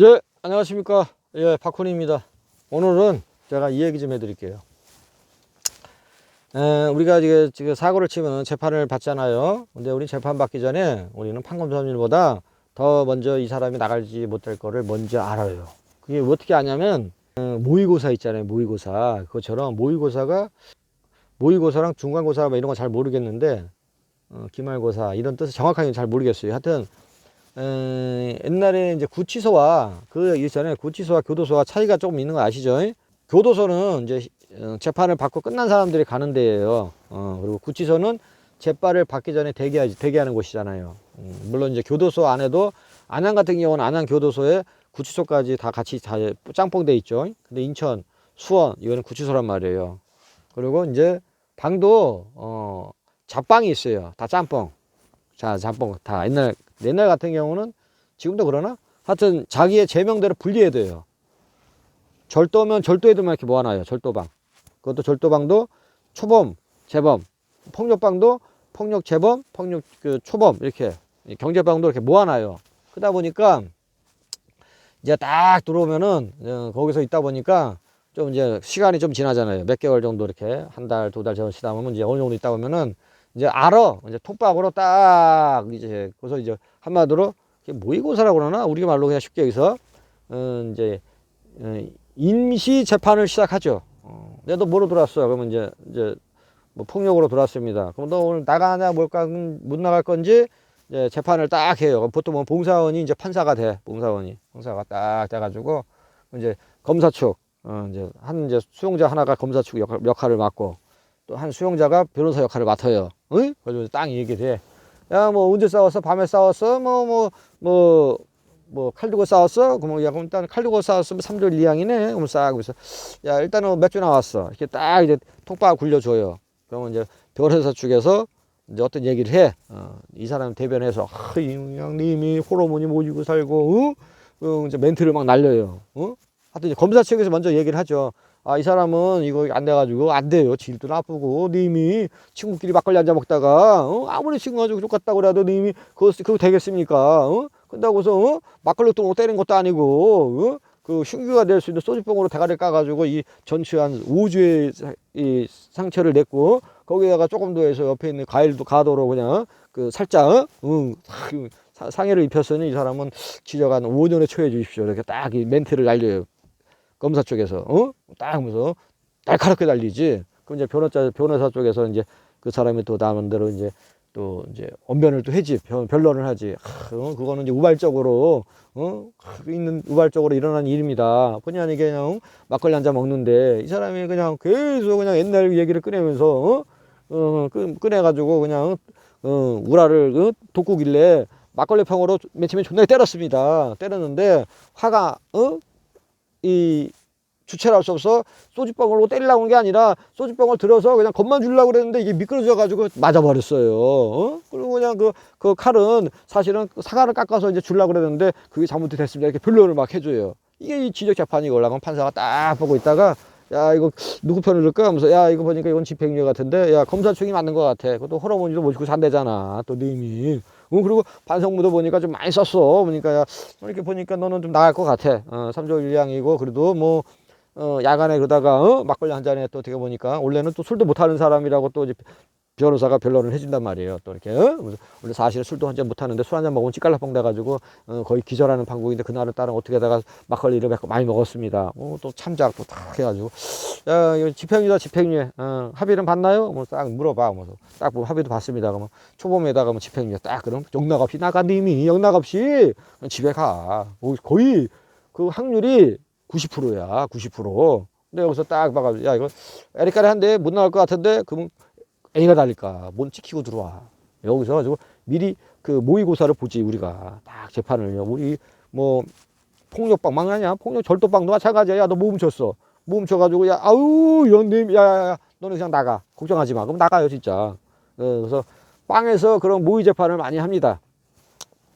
예, 안녕하십니까. 예, 박훈입니다. 오늘은 제가 이 얘기 좀 해드릴게요. 에, 우리가 지금, 지금 사고를 치면 재판을 받잖아요. 근데 우리 재판 받기 전에 우리는 판검사님보다 더 먼저 이 사람이 나갈지 못할 거를 먼저 알아요. 그게 어떻게 아냐면, 어, 모의고사 있잖아요. 모의고사. 그것처럼 모의고사가, 모의고사랑 중간고사 뭐 이런 거 잘 모르겠는데, 어, 기말고사 이런 뜻을 정확하게 잘 모르겠어요. 하여튼, 에, 옛날에 이제 구치소와 그 이전에 구치소와 교도소와 차이가 조금 있는 거 아시죠? 교도소는 이제 어, 재판을 받고 끝난 사람들이 가는 데예요. 어, 그리고 구치소는 재판을 받기 전에 대기하지 대기하는 곳이잖아요. 음, 물론 이제 교도소 안에도 안양 같은 경우는 안양 교도소에 구치소까지 다 같이 다 짱뽕돼 있죠. 근데 인천, 수원 이거는 구치소란 말이에요. 그리고 이제 방도 어 잡방이 있어요. 다 짬뽕. 자, 짬뽕 다 옛날 옛날 같은 경우는 지금도 그러나 하여튼 자기의 제명대로 분리해야 돼요. 절도면 절도 애들만 이렇게 모아놔요. 절도방. 그것도 절도방도 초범, 재범, 폭력방도 폭력 재범, 폭력 그 초범 이렇게 경제방도 이렇게 모아놔요. 그러다 보니까 이제 딱 들어오면은 어, 거기서 있다 보니까 좀 이제 시간이 좀 지나잖아요. 몇 개월 정도 이렇게 한 달, 두 달 정도 지나 보면 이제 어느 정도 있다 보면은 이제 알아. 이제 톡박으로 딱 이제 그래서 이제 한마디로 모의고사라고 그러나 우리 말로 그냥 쉽게 여기서 어, 이제 어, 임시 재판을 시작하죠. 어, 내가 너 뭐로 들어왔어? 그러면 이제 이제 뭐 폭력으로 들어왔습니다. 그럼 너 오늘 나가냐 뭘까 못 나갈 건지 이제 재판을 딱 해요. 보통 뭐 봉사원이 이제 판사가 돼. 봉사원이 봉사가 딱 돼가지고 이제 검사 측 어, 이제 한 이제 수용자 하나가 검사 측 역할, 역할을 맡고 또 한 수용자가 변호사 역할을 맡아요. 응? 그래서 딱 얘기돼. 야, 뭐 언제 싸웠어? 밤에 싸웠어? 뭐, 뭐, 뭐, 뭐, 칼 두고 싸웠어? 그러면, 야, 그럼 일단 칼 두고 싸웠으면 3절 2항이네? 그러면 싹, 그래서, 야, 일단은 몇주 나왔어? 이렇게 딱 이제 톡박 굴려줘요. 그러면 이제 변호사 측에서 이제 어떤 얘기를 해. 어, 이 사람 대변해서, 아, 이 양님이 호르몬이 모이고 살고, 어? 어, 이제 멘트를 막 날려요. 어? 하여튼 이제 검사 측에서 먼저 얘기를 하죠. 아, 이 사람은 이거 안 돼가지고 안 돼요. 질도 나쁘고, 님이 친구끼리 막걸리 한 잔 먹다가, 어? 아무리 친구 가지고 똑같다고 그래도 님이 그거, 그거 되겠습니까? 어? 근다고서, 어? 막걸리 또 때리는 것도 아니고, 어? 그 흉기가 될 수 있는 소주병으로 대가리 까가지고 이 전치한 5주의 사- 이 상처를 냈고, 거기다가 조금 더 해서 옆에 있는 과일도 가도로 그냥 그 살짝, 어? 응, 상해를 입혔으니 이 사람은 지적 한 5년에 처해 주십시오. 이렇게 딱 이 멘트를 날려요. 검사 쪽에서 어? 딱 하면서 날카롭게 날리지. 그럼 이제 변호사 변호사 쪽에서 이제 그 사람이 또 나름대로 이제 또 이제 언변을 또 해지 변, 변론을 하지. 하, 어? 그거는 이제 우발적으로 어 하, 있는 우발적으로 일어난 일입니다. 본의 아니게 그냥 막걸리 한 잔 먹는데 이 사람이 그냥 계속 그냥 옛날 얘기를 꺼내면서 어? 어, 끄, 꺼내가지고 그냥 어, 우라를 어? 돋구길래 막걸리 평으로 맨 처음에 존나 때렸습니다. 때렸는데 화가 어? 이 주체를 할 수 없어 소주병으로 때리려고 한 게 아니라 소주병을 들어서 그냥 겁만 주려고 그랬는데 이게 미끄러져 가지고 맞아버렸어요. 어? 그리고 그냥 그, 그 칼은 사실은 그 사과를 깎아서 이제 주려고 그랬는데 그게 잘못이 됐습니다. 이렇게 변론을 막 해줘요. 이게 이 지적 재판이 올라가면 판사가 딱 보고 있다가 야 이거 누구 편을 들까 하면서 야 이거 보니까 이건 집행유예 같은데 야 검사 측이 맞는 것 같아. 그것도 호르몬이도 모시고 산대잖아. 또 님이. 어, 그리고 반성문도 보니까 좀 많이 썼어. 보니까 야 이렇게 보니까 너는 좀 나갈 것 같아. 어, 3조 1양이고 그래도 뭐 어, 야간에 그러다가 어? 막걸리 한 잔에 또 어떻게 보니까 원래는 또 술도 못하는 사람이라고 또 이제 변호사가 변론을 해준단 말이에요. 또 이렇게 어? 원래 사실은 술도 한 잔 못하는데 술 한 잔 먹으면 찌깔라뻥 돼가지고 어, 거의 기절하는 판국인데 그날은 따라 어떻게 하다가 막걸리를 몇- 많이 먹었습니다. 어, 또 참작 또 탁 해가지고 야 이거 집행유다 집행유예 어, 합의는 봤나요? 뭐딱 물어봐. 뭐딱 뭐 합의도 봤습니다. 그러면 초범에다가 뭐 집행유예 딱 그럼 영락 없이 나가 님이 영락 없이 집에 가. 뭐 거의 그 확률이 90%야, 90%. 근데 여기서 딱 봐가지고, 야, 이거 에리카리 한데 못 나갈 것 같은데, 그러면 A가 달릴까. 뭔 찍히고 들어와. 여기서 가지고 미리 그 모의고사를 보지, 우리가. 딱 재판을요. 우리 뭐, 폭력방 망하냐? 폭력 절도방도 마찬가지야. 야, 너 뭐 훔쳤어. 뭐 훔쳐가지고, 야, 아우, 이런 님, 야, 야, 야, 너는 그냥 나가. 걱정하지 마. 그럼 나가요, 진짜. 어, 그래서 빵에서 그런 모의 재판을 많이 합니다.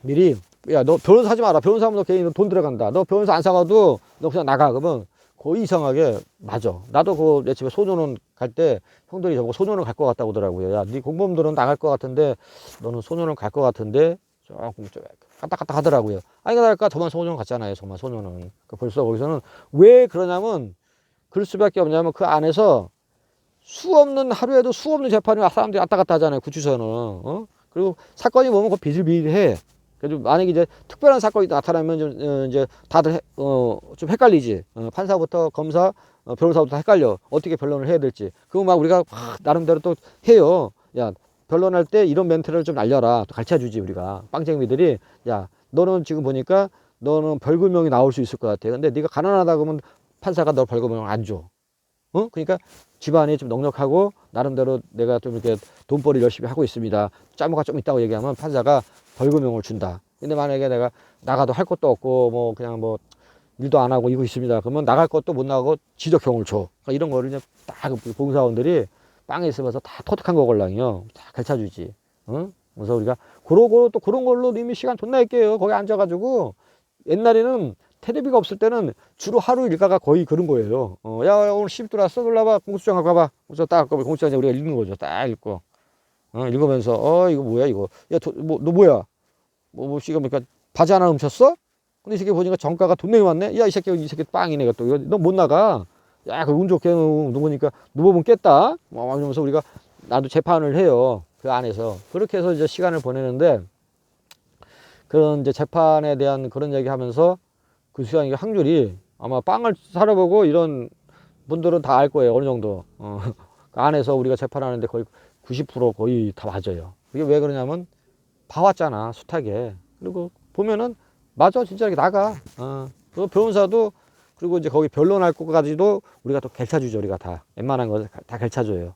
미리 야 너 변호사 하지 마라 변호사 하면 너 괜히 돈 들어간다 너 변호사 안 사가도 너 그냥 나가 그러면 거의 이상하게 맞아 나도 그 내 집에 소년원 갈 때 형들이 저보고 소년원 갈 것 같다고 하더라고요 야 네 공범들은 나갈 것 같은데 너는 소년원 갈 것 같은데 조금 좀 까딱까딱 하더라고요. 아니, 그러니까 저만 소년 같잖아요. 저만 소년은. 그 벌써 거기서는 왜 그러냐면 그럴 수밖에 없냐면 그 안에서 수 없는 하루에도 수 없는 재판이 사람들이 왔다 갔다 하잖아요. 구치소는. 어? 그리고 사건이 뭐면 그 비일비일해. 그래도 만약에 이제 특별한 사건이 나타나면 좀 어, 이제 다들 해- 어, 좀 헷갈리지. 어, 판사부터 검사, 어, 변호사부터 헷갈려. 어떻게 변론을 해야 될지. 그거 막 우리가 막 나름대로 또 해요. 야, 변론할 때 이런 멘트를 좀 날려라. 또 가르쳐 주지 우리가. 빵쟁이들이 야, 너는 지금 보니까 너는 벌금형이 나올 수 있을 것 같아. 근데 네가 가난하다 그러면 판사가 너 벌금형 안 줘. 어? 그러니까 집안이 좀 넉넉하고 나름대로 내가 좀 이렇게 돈벌이 열심히 하고 있습니다. 짜모가 좀 있다고 얘기하면 판사가 벌금형을 준다. 근데 만약에 내가 나가도 할 것도 없고 뭐 그냥 뭐 일도 안 하고 이고 있습니다. 그러면 나갈 것도 못 나가고 지적형을 줘. 그러니까 이런 거를 이제 딱 봉사원들이 빵에 있으면서 다 토득한 거걸랑이요. 다 가르쳐 주지. 응? 그래서 우리가 그러고 또 그런 걸로 이미 시간 존나 있게요. 거기 앉아가지고 옛날에는 테레비가 없을 때는 주로 하루 일과가 거의 그런 거예요. 어, 야, 야, 오늘 시집 들어왔어? 놀라봐. 공수장 갖고 와봐. 그래서 딱, 그 공수장 우리가 읽는 거죠. 딱 읽고. 어, 읽으면서, 어, 이거 뭐야, 이거. 야, 도, 뭐, 너 뭐야? 뭐, 뭐, 씨가 보니까 바지 하나 훔쳤어? 근데 이 새끼 보니까 정가가 돈 내기 왔네? 야, 이 새끼, 이 새끼 빵이네. 이거 또. 너 못 나가. 야, 그 운 좋게 누구니까 누워보면 깼다. 뭐, 이러면서 우리가 나도 재판을 해요. 그 안에서. 그렇게 해서 이제 시간을 보내는데, 그런 이제 재판에 대한 그런 얘기 하면서 그 수양이 확률이 아마 빵을 사려보고 이런 분들은 다 알 거예요. 어느 정도. 어, 그 안에서 우리가 재판하는데 거의 90% 거의 다 맞아요. 그게 왜 그러냐면 봐왔잖아. 숱하게. 그리고 보면은 맞아. 진짜 이렇게 나가. 어. 그 변호사도 그리고 이제 거기 변론할 것까지도 우리가 또 결차주죠. 우리가 다. 웬만한 거 다 결차줘요.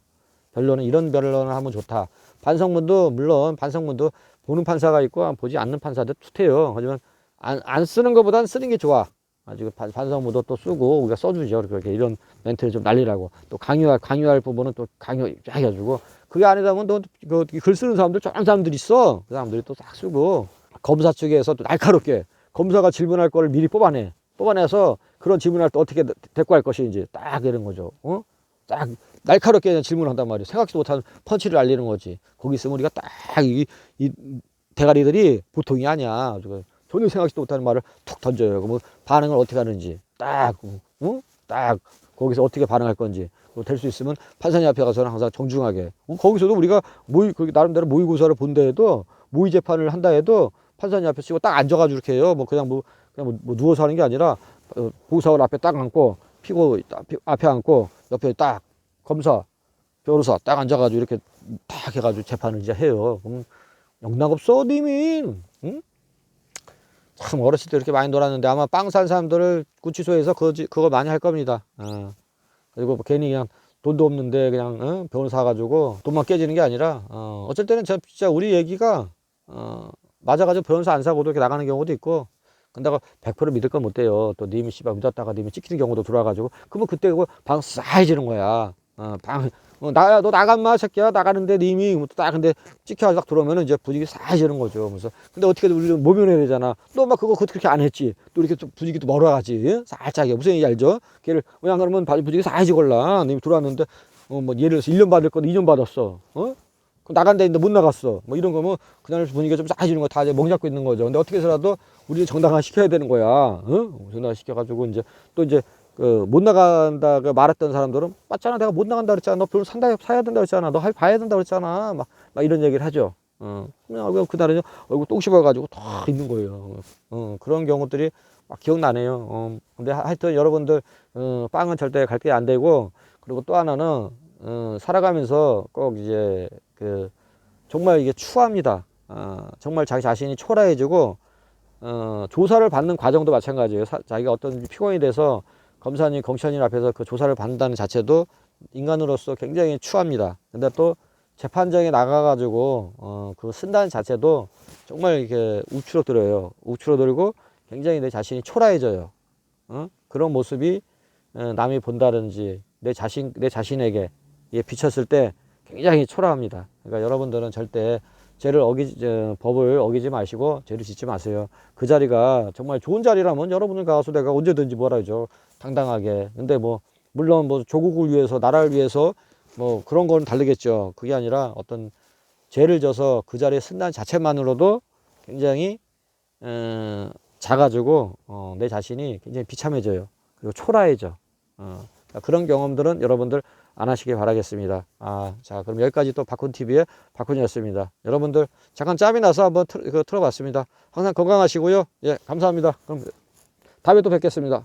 변론은 이런 변론을 하면 좋다. 반성문도 물론 반성문도 보는 판사가 있고 보지 않는 판사도 툭해요. 하지만 안, 안 쓰는 것보다는 쓰는 게 좋아. 아주 반- 반성문도 또 쓰고 우리가 써주죠. 그렇게 이런 멘트를 좀 날리라고. 또 강요할 강요할 부분은 또 강요 쫙 해가지고 그게 아니다 보면 또그글 쓰는 사람들 저런 사람들 있어. 그 사람들이 또 싹 쓰고 검사 측에서 또 날카롭게 검사가 질문할 거를 미리 뽑아내. 뽑아내서 그런 질문할 때 어떻게 대꾸할 것인지 딱 이런 거죠. 어? 딱 날카롭게 질문한단 말이에요. 생각지도 못한 펀치를 날리는 거지. 거기 있으면 우리가 딱이이 대가리들이 보통이 아니야. 전혀 생각지도 못하는 말을 툭 던져요. 그러면 반응을 어떻게 하는지 딱, 어? 딱 거기서 어떻게 반응할 건지 될 수 있으면 판사님 앞에 가서는 항상 정중하게 어, 거기서도 우리가 모의 그 나름대로 모의고사를 본다 해도 모의 재판을 한다 해도 판사님 앞에 쓰고 딱 앉아가지고 이렇게 해요. 뭐 그냥 뭐 그냥 뭐, 뭐 누워서 하는 게 아니라 어, 보고사원 앞에 딱 앉고 피고 앞에 앉고 옆에 딱 검사 변호사 딱 앉아가지고 이렇게 딱 해가지고 재판을 이제 해요. 그럼 영락 없어, 님이. 응? 참 어렸을 때 이렇게 많이 놀았는데 아마 빵 산 사람들을 구치소에서 그거, 그거 많이 할 겁니다. 어. 그리고 뭐 괜히 그냥 돈도 없는데 그냥 어? 병원 사가지고 돈만 깨지는 게 아니라 어. 어쩔 때는 저- 진짜 우리 얘기가 어, 맞아가지고 변호사 안 사고도 이렇게 나가는 경우도 있고 근데 100% 믿을 건 못 돼요. 또 님이 씨발 믿었다가 님이 찍히는 경우도 들어와가지고 그러면 그때 그거 방 싸해지는 거야. 어, 방, 어, 나야 너 나간마 새끼야 나가는데 님이 뭐딱 근데 찍혀 딱 들어오면은 이제 분위기 싸해지는 거죠. 그래서 근데 어떻게든 우리 는 모면해야 되잖아. 너 막 그거 그렇게 안 했지. 또 이렇게 또 분위기도 멀어가지. 예? 살짝이 무슨 얘기 알죠? 걔를 왜냐 그러면 분위기 싸해지걸라. 님이 들어왔는데 어, 뭐 예를 들어서 1년 받을 건데 2년 받았어. 어? 그럼 나간다 했는데 못 나갔어. 뭐 이런 거면 그날 분위기가 좀 싸해지는 거 다 이제 멍 잡고 있는 거죠. 근데 어떻게 해서라도 우리는 정당화 시켜야 되는 거야. 어? 정당화 시켜가지고 이제 또 이제 그 못 나간다 그 말했던 사람들은 맞잖아 내가 못 나간다 그랬잖아 너 별로 산다 사야 된다 그랬잖아 너할 봐야 된다 그랬잖아 막, 막 이런 얘기를 하죠. 어. 그냥 그날은 얼굴 똥 씹어가지고 다 있는 거예요. 어. 그런 경우들이 막 기억나네요. 어. 근데 하- 하여튼 여러분들 어, 빵은 절대 갈 게 안 되고 그리고 또 하나는 어, 살아가면서 꼭 이제 그 정말 이게 추합니다. 어, 정말 자기 자신이 초라해지고 어, 조사를 받는 과정도 마찬가지예요. 사- 자기가 어떤 피고인이 돼서 검사님, 경찰님 앞에서 그 조사를 받는다는 자체도 인간으로서 굉장히 추합니다. 근데 또 재판장에 나가가지고 어, 그 쓴다는 자체도 정말 이렇게 우추러들어요. 우추러들고 굉장히 내 자신이 초라해져요. 어? 그런 모습이 어, 남이 본다든지 내 자신 내 자신에게 이게 비쳤을 때 굉장히 초라합니다. 그러니까 여러분들은 절대 죄를 어기 저, 법을 어기지 마시고 죄를 짓지 마세요. 그 자리가 정말 좋은 자리라면 여러분을 가서 내가 언제든지 뭐라 하죠. 당당하게. 근데 뭐 물론 뭐 조국을 위해서 나라를 위해서 뭐 그런 건 다르겠죠. 그게 아니라 어떤 죄를 져서 그 자리에 쓴다는 자체만으로도 굉장히 어, 작아지고 어, 내 자신이 굉장히 비참해져요. 그리고 초라해져. 어, 자, 그런 경험들은 여러분들 안 하시길 바라겠습니다. 아, 자, 그럼 여기까지 또 박훈 TV의 박훈이었습니다. 여러분들 잠깐 짬이 나서 한번 틀, 그, 틀어봤습니다. 항상 건강하시고요. 예, 감사합니다. 그럼 다음에 또 뵙겠습니다.